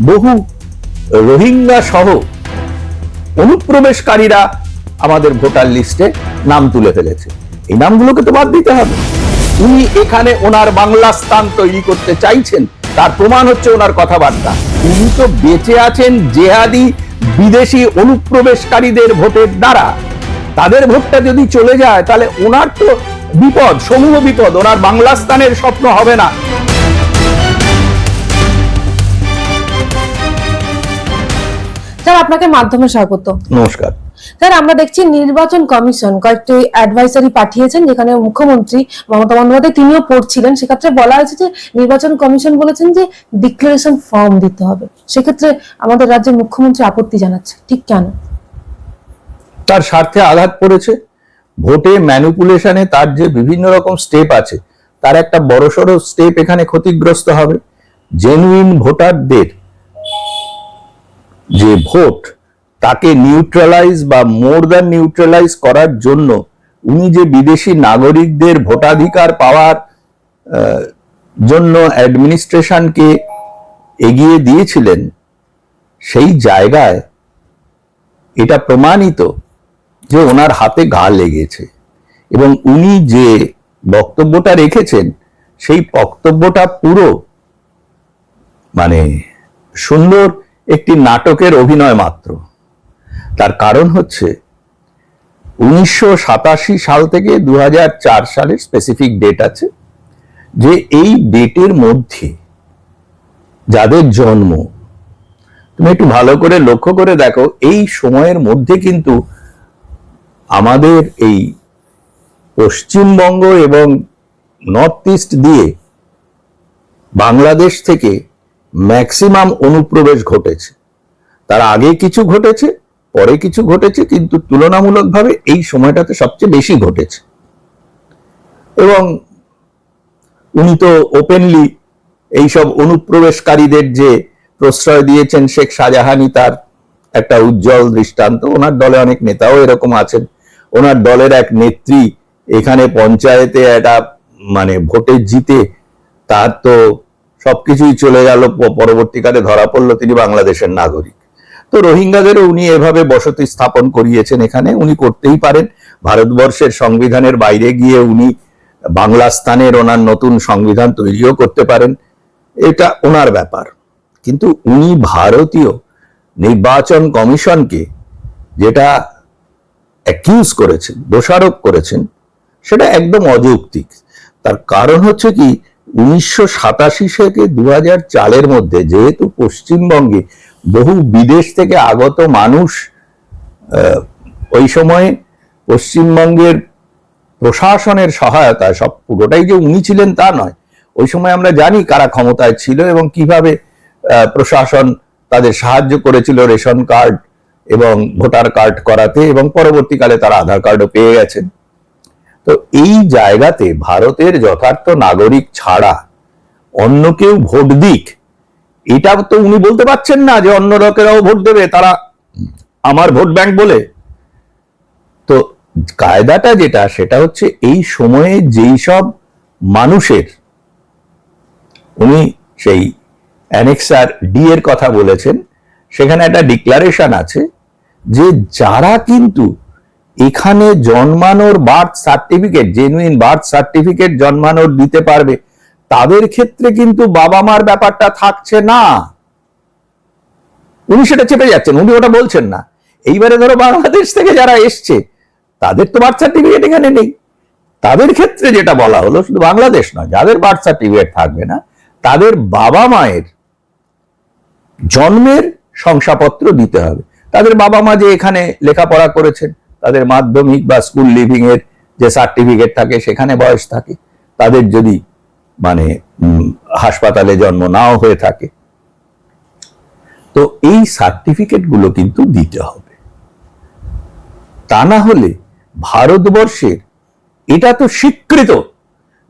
বহু রোহিঙ্গা সহ অনুপ্রবেশকারীরা আমাদের ভোটার লিস্টে নাম তুলে ফেলেছে। এই নামগুলোকে তো বাদ দিতে হবে। উনি এখানে ওনার বাংলা স্থান তৈরি করতে চাইছেন, তার প্রমাণ হচ্ছে ওনার কথাবার্তা। উনি তো বেঁচে আছেন জেহাদি বিদেশি অনুপ্রবেশকারীদের ভোটের দ্বারা। তাদের ভোটটা যদি চলে যায়, তাহলে ওনার তো বিপদ, সমূহ বিপদ, ওনার বাংলা স্থানের স্বপ্ন হবে না। স্যার আপনাকে মাধ্যমে স্বাগত। নমস্কার। স্যার আমরা দেখছি নির্বাচন কমিশন কয়েকটি অ্যাডভাইসারি পাঠিয়েছেন যেখানে মুখ্যমন্ত্রী মমতা বন্দ্যোপাধ্যায় তিনিও পড়ছিলেন। সেক্ষেত্রে বলা হয়েছে যে নির্বাচন কমিশন বলেছেন যে ডিক্লারেশন ফর্ম দিতে হবে। সেক্ষেত্রে আমাদের রাজ্যের মুখ্যমন্ত্রী আপত্তি জানাচ্ছে ঠিক কেন? তার স্বার্থে আঘাত পড়েছে ভোটে ম্যানিপুলেশনে তার যে বিভিন্ন রকম স্টেপ আছে তার একটা বড়সড় স্টেপ এখানে ক্ষতিগ্রস্ত হবে। জেনুইন ভোটারদের যে ভোট, তাকে নিউট্রালাইজ বা মোর দ্যান নিউট্রালাইজ করার জন্য উনি যে বিদেশি নাগরিকদের ভোটাধিকার পাওয়ার জন্য অ্যাডমিনিস্ট্রেশনকে এগিয়ে দিয়েছিলেন, সেই জায়গায় এটা প্রমাণিত যে ওনার হাতে ঘা লেগেছে। এবং উনি যে বক্তব্যটা রেখেছেন, সেই বক্তব্যটা পুরো মানে সুন্দর একটি নাটকের অভিনয় মাত্র। তার কারণ হচ্ছে, উনিশশো সাতাশি সাল থেকে দু হাজার চার সালের স্পেসিফিক ডেট আছে, যে এই ডেটের মধ্যে যাদের জন্ম, তুমি একটু ভালো করে লক্ষ্য করে দেখো, এই সময়ের মধ্যে কিন্তু আমাদের এই পশ্চিমবঙ্গ এবং নর্থ ইস্ট দিয়ে বাংলাদেশ থেকে ম্যাক্সিমাম অনুপ্রবেশ ঘটেছে। তার আগে কিছু ঘটেছে, পরে কিছু ঘটেছে, কিন্তু তুলনামূলকভাবে এই সময়টাতে সবচেয়ে বেশি ঘটেছে। এবং উনি তো ওপেনলি এইসব অনুপ্রবেশকারীদের যে প্রশ্রয় দিয়েছেন, শেখ শাহজাহানি তার একটা উজ্জ্বল দৃষ্টান্ত। ওনার দলে অনেক নেতাও এরকম আছেন। ওনার দলের এক নেত্রী এখানে পঞ্চায়েতে একটা মানে ভোটে জিতে তার তো সবকিছুই চলে গেল পরবর্তীকালে ধরা পড়ল তিনি বাংলাদেশের নাগরিক। তো রোহিঙ্গাদেরও উনি এভাবে বসতি স্থাপন করিয়েছেন এখানে, উনি করতেই পারেন। ভারতবর্ষের সংবিধানের বাইরে গিয়ে উনি বাংলা স্থানের ওনার নতুন সংবিধান তৈরিও করতে পারেন। এটা ওনার ব্যাপার। কিন্তু উনি ভারতীয় নির্বাচন কমিশনকে যেটা অ্যাকিউজ করেছেন, দোষারোপ করেছেন, সেটা একদম অযৌক্তিক। তার কারণ হচ্ছে কি উনিশশো সাতাশি থেকে দু হাজার চালের মধ্যে যেহেতু পশ্চিমবঙ্গে বহু বিদেশ থেকে আগত মানুষ ওই সময়ে পশ্চিমবঙ্গের প্রশাসনের সহায়তায়, সব পুরোটাই যে উনি ছিলেন তা নয়। ওই সময় আমরা জানি কারা ক্ষমতায় ছিল এবং কীভাবে প্রশাসন তাদের সাহায্য করেছিল রেশন কার্ড এবং ভোটার কার্ড করাতে এবং পরবর্তীকালে তারা আধার কার্ডও পেয়ে গেছেন। তো এই জায়গাতে ভারতের যথার্থ নাগরিক ছাড়া অন্য কেউ ভোট দিক, এটা তো উনি বলতে পারছেন না যে অন্য লোকেরাও ভোট দেবে, তারা আমার ভোট ব্যাংক বলে। তো কায়দাটা যেটা, সেটা হচ্ছে এই সময়ে যেই সব মানুষের, উনি সেই অ্যানেক্সার ডি এর কথা বলেছেন, সেখানে একটা ডিক্লারেশন আছে যে যারা কিন্তু এখানে জন্মানোর birth certificate genuine birth certificate জন্মানোর দিতে পারবে। তাদের ক্ষেত্রে কিন্তু বাবা মার ব্যাপারটা থাকছে না। উনি সেটা চেপে যাচ্ছেন, উনি ওটা বলছেন না। এইবারে ধরো বাংলাদেশ থেকে যারা এসছে, তাদের তো বার্থ সার্টিফিকেট এখানে নেই। তাদের ক্ষেত্রে যেটা বলা হলো, শুধু বাংলাদেশ নয়, যাদের বার্থ সার্টিফিকেট থাকবে না, তাদের বাবা মায়ের জন্মের শংসাপত্র দিতে হবে। তাদের বাবা মা যে এখানে লেখাপড়া করেছেন তাদের মাধ্যমিক বা স্কুল লিভিং এর যে সার্টিফিকেট থাকে, সেখানে বয়স থাকে। তাদের যদি মানে হাসপাতালে জন্ম নাও হয়ে থাকে, তো এই সার্টিফিকেটগুলো কিন্তু দিতে হবে। তা না হলে ভারতবর্ষের, এটা তো স্বীকৃত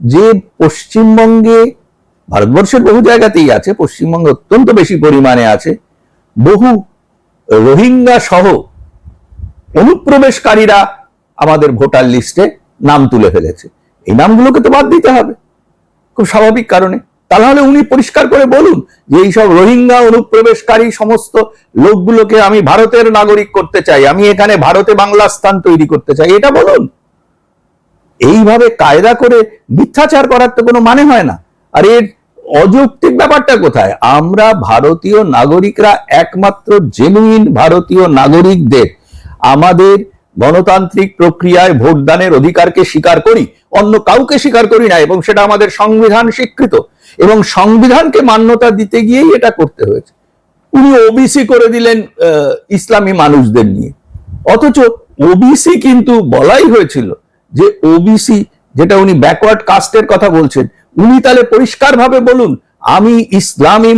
যে পশ্চিমবঙ্গে, ভারতবর্ষের বহু জায়গাতেই আছে, পশ্চিমবঙ্গে অত্যন্ত বেশি পরিমাণে আছে, বহু রোহিঙ্গা সহ অনুপ্রবেশকারীরা আমাদের ভোটার লিস্টে নাম তুলে ফেলেছে। এই নামগুলোকে তো বাদ দিতে হবে। খুব স্বাভাবিক কারণে। তাহলে উনি পরিষ্কার করে বলুন যে এইসব রোহিঙ্গা অনুপ্রবেশকারী সমস্ত লোকগুলোকে আমি ভারতের নাগরিক করতে চাই, আমি এখানে ভারতে বাংলা স্থান তৈরি করতে চাই, এটা বলুন। এইভাবে কায়দা করে মিথ্যাচার করার তো কোনো মানে হয় না। আর এর অযৌক্তিক ব্যাপারটা কোথায়? আমরা ভারতীয় নাগরিকরা একমাত্র জেনুইন ভারতীয় নাগরিকদের আমাদের গণতান্ত্রিক প্রক্রিয়ায় ভোটদানের অধিকারকে স্বীকার করি, অন্য কাউকে স্বীকার করি না, এবং সেটা আমাদের সংবিধান স্বীকৃত। এবং সংবিধানকে মান্যতা দিতে গিয়েই এটা করতে হয়েছে। উনি ওবিসি করে দিলেন ইসলামী মানুষদের নিয়ে। অথচ ওবিসি কিন্তু বলাই হয়েছিল যে ওবিসি যেটা উনি ব্যাকওয়ার্ড কাস্টের কথা বলছেন, উনি তাহলে পরিষ্কারভাবে বলুন, আমি ইসলামী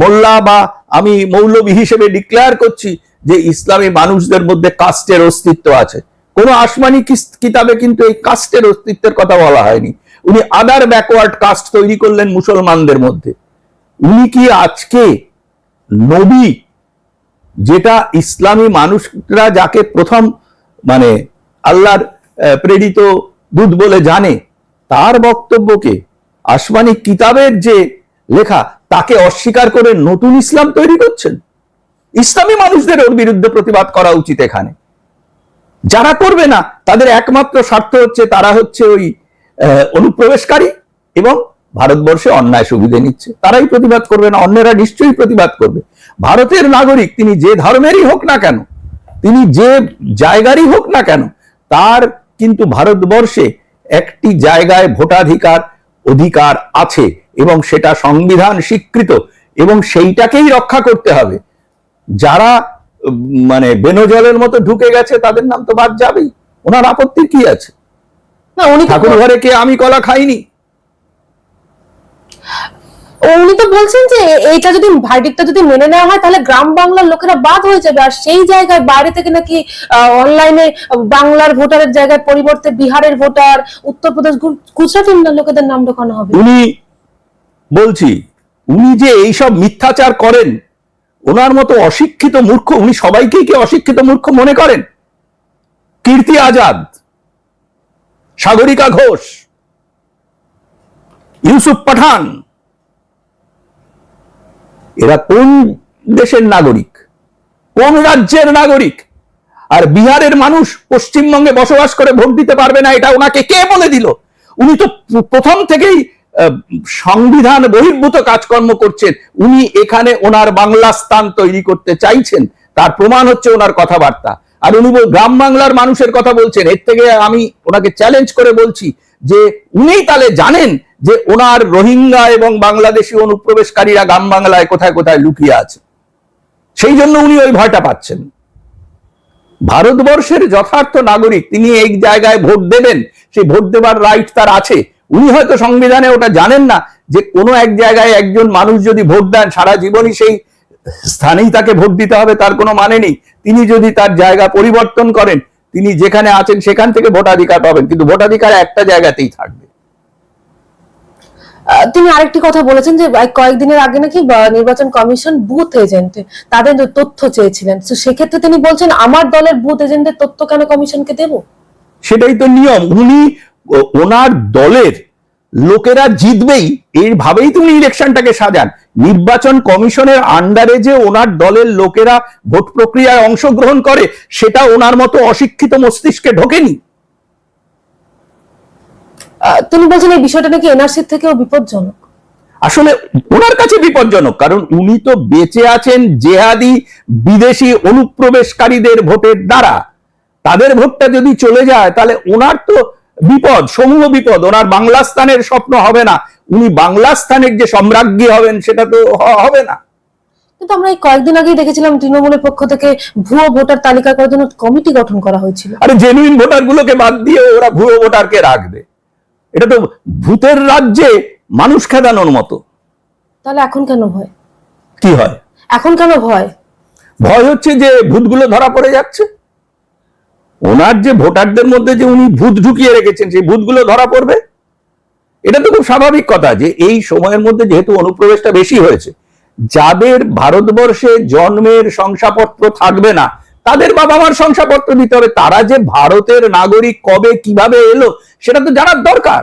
মোল্লা বা আমি মৌলবী হিসেবে ডিক্লেয়ার করছি যে ইসলামী মানুষদের মধ্যে কাস্টের অস্তিত্ব আছে। কোনো আসমানি কিতাবে কিন্তু এই কাস্টের অস্তিত্বের কথা বলা হয়নি। উনি আদার ব্যাকওয়ার্ড কাস্ট তৈরি করলেন মুসলমানদের মধ্যে। উনি কি আজকে নবী, যেটা ইসলামী মানুষরা যাকে প্রথম মানে আল্লাহর প্রেরিত দূত বলে জানে, তার বক্তব্যকে আসমানি কিতাবের যে লেখা, তাকে অস্বীকার করে নতুন ইসলাম তৈরি করছেন? ইসলামী মানুষদের ওর বিরুদ্ধে প্রতিবাদ করা উচিত এখানে। যারা করবে না, তাদের একমাত্র স্বার্থ হচ্ছে তারা হচ্ছে ওই অনুপ্রবেশকারী এবং ভারতবর্ষে অন্যায় সুবিধে নিচ্ছে। তারাই প্রতিবাদ করবে না, অন্যেরা নিশ্চয়ই প্রতিবাদ করবে। ভারতের নাগরিক, তিনি যে ধর্মেরই হোক না কেন, তিনি যে জায়গারই হোক না কেন, তার কিন্তু ভারতবর্ষে একটি জায়গায় ভোটাধিকার অধিকার আছে এবং সেটা সংবিধান স্বীকৃত এবং সেইটাকেই রক্ষা করতে হবে। যারা মানে বেনজলের মতো ঢুকে গেছে তাদের নাম তো বাদ যাবেই। ওনার আপত্তির কি আছে? না উনি ঠাকুর ঘরে কে আমি কলা খাইনি? উনি তো বলছেন যে এইটা যদি ভার্ডিকটা যদি মেনে নেওয়া হয় তাহলে গ্রাম বাংলার লোকেরা বাদ হয়ে যাবে। আর সেই জায়গায় বাইরে থেকে নাকি অনলাইনে বাংলার ভোটারের জায়গায় পরিবর্তে বিহারের ভোটার উত্তরপ্রদেশ গুজরাটের লোকেদের নাম ঢোকানো হবে। উনি বলছি উনি যে এইসব মিথ্যাচার করেন ওনার মতো অশিক্ষিত মূর্খ, উনি সবাইকেই কি অশিক্ষিত মূর্খ মনে করেন? কীর্তি আজাদ, সাগরিকা ঘোষ, ইউসুফ পাঠান, এরা কোন দেশের নাগরিক? কোন রাজ্যের নাগরিক? আর বিহারের মানুষ পশ্চিমবঙ্গে বসবাস করে ভোট দিতে পারবে না, এটা ওনাকে কে বলে দিল? উনি তো প্রথম থেকেই সংবিধান বহির্ভূত কাজকর্ম করছেন, উনি এখানে ওনার বাংলা স্থান তৈরি করতে চাইছেন। তার প্রমাণ হচ্ছে ওনার কথাবার্তা। আর উনি গ্রাম বাংলার মানুষের কথা বলছেন, এর থেকে আমি ওনাকে চ্যালেঞ্জ করে বলছি যে, উনি তাহলে জানেন যে ওনার রোহিঙ্গা এবং বাংলাদেশি অনুপ্রবেশকারীরা গ্রাম বাংলায় কোথায় কোথায় লুকিয়ে আছে। সেই জন্য উনি ওই ভয়টা পাচ্ছেন। ভারতবর্ষের যথার্থ নাগরিক, তিনি এই জায়গায় ভোট দেবেন, সেই ভোট দেবার রাইট তার আছে। উনি হয়তো সংবিধানে ওটা জানেন না যে কোনো এক জায়গায় একজন মানুষ যদি ভোট দেন সারা জীবনই সেই স্থানেই তাকে ভোট দিতে হবে তার কোনো মানে নেই। তিনি যদি তার জায়গা পরিবর্তন করেন তিনি যেখানে আছেন সেখান থেকে ভোটাধিকার পাবেন কিন্তু ভোটাধিকার একটা জায়গাতেই থাকবে। তিনি আরেকটি কথা বলেছেন যে কয়েকদিনের আগে নাকি নির্বাচন কমিশন বুথ এজেন্ট তাদের তথ্য চেয়েছিলেন তো সেক্ষেত্রে তিনি বলছেন আমার দলের বুথ এজেন্টের তথ্য কেন কমিশনকে দেব? সেটাই তো নিয়ম। উনি ওনার দলের লোকেরা জিতবেই এইভাবেই তো উনি ইলেকশনটাকে সাজান। নির্বাচন কমিশনের আন্ডারে যে ওনার দলের লোকেরা ভোট প্রক্রিয়ায় অংশগ্রহণ করে সেটা ওনার মতো অশিক্ষিত মস্তিষ্কে ঢোকেনি। তিনি বলছেন এই বিষয়টা নাকি এনআরসির থেকেও বিপজ্জনক। আসলে ওনার কাছে বিপজ্জনক কারণ উনি তো বেঁচে আছেন জেহাদি বিদেশি অনুপ্রবেশকারীদের ভোটের দ্বারা। তাদের ভোটটা যদি চলে যায় তাহলে ওনার তো বিপদ সমূহ বিপদ ওনার বাংলা স্থানের স্বপ্ন হবে না। উনি বাংলা স্থানের যে সম্রাজ্ঞী হবেন সেটা তো হবে না। কিন্তু আমরা এই কয়েকদিন আগেই দেখেছিলাম তৃণমূলের পক্ষ থেকে ভুয়ো ভোটার তালিকা করার জন্য কমিটি গঠন করা হয়েছিল। আরে জেনুইন ভোটার গুলোকে বাদ দিয়ে ওরা ভুয়ো ভোটারকে রাখবে। এটা তো ভূতের রাজ্যে মানুষ খেদানোর মতো। তাহলে এখন কেন ভয়? কি হয়? এখন কেন ভয়? ভয় হচ্ছে যে ভূতগুলো ধরা পড়ে যাচ্ছে। ওনার যে ভোটারদের মধ্যে যে উনি ভূত ঢুকিয়ে রেখেছেন, সেই ভূতগুলো ধরা পড়বে? এটা তো খুব স্বাভাবিক কথা যে এই সময়ের মধ্যে যেহেতু অনুপ্রবেশটা বেশি হয়েছে, যাদের ভারতবর্ষে জন্মের শংসাপত্র থাকবে না, তাদের বাবা মার শংসাপত্র দিতে হবে, তারা যে ভারতের নাগরিক কবে, কীভাবে এলো, সেটা তো জানার দরকার।